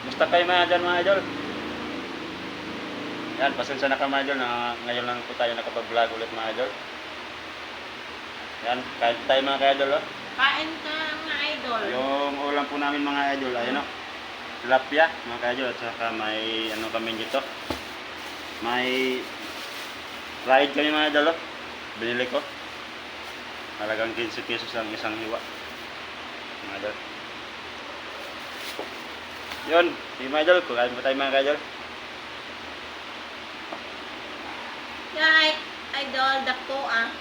Basta kayo mga dyan mga idol. Yan, pasensya na ka mga idol na ngayon lang po tayo nakapag-vlog ulit mga idol. Yan, kahit tayo mga ka-idol oh. Kain ka mga idol. Yung ulam po namin mga idol ay ano, tilapia mga ka-idol at saka may ano kami dito. May fried kami mga idol oh. Binili ko. Talagang 15 pesos ang isang hiwa. Mga idol. Yun, mga idol, kukain po tayo mga ka-idol. Yay, idol, dako ah.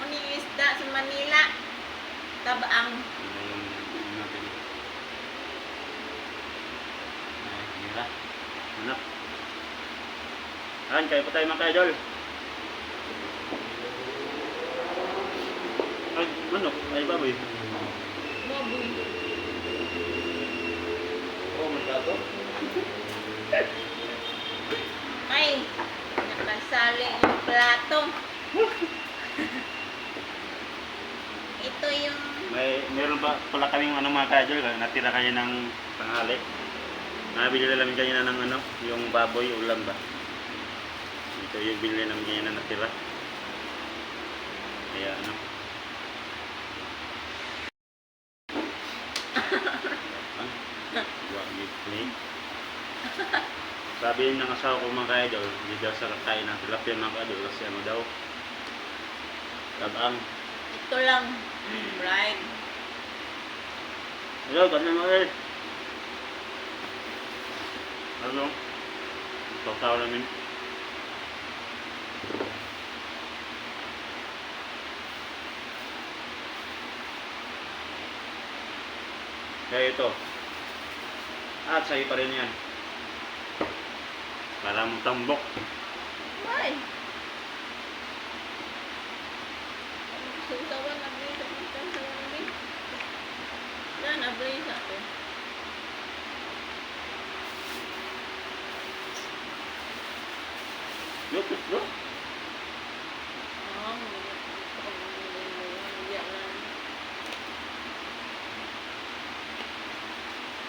Muni isda sa Manila. Tabaang. Ano? Ayan, kayo po tayo mga ka-idol. Ay, manok. Ay, baboy. Baboy. Oh, may gato. Ay, nakasali yung plato. Ito yung May, meron pa pala kaming ano mga ka-idol, natira kayo ng tanghali. Nabili na namin kanina ng ano, yung baboy ulam ba. Ito yung binili namin kanina natira. Kaya ano. Ah, play. Sabi ng asawa ko mga ka-idol, hindi daw sa kakain ng tilapia mga ka-idol kasi ano daw. Tabang. ito lang. Right. Hello, ganun mo eh. Ano? Tawtaw namin. Kaya ito. At sa'yo pa rin yan. Para mong tambok. Why? Sintawan na blaze sa lambi. Wala na blaze ako. Look, look, look.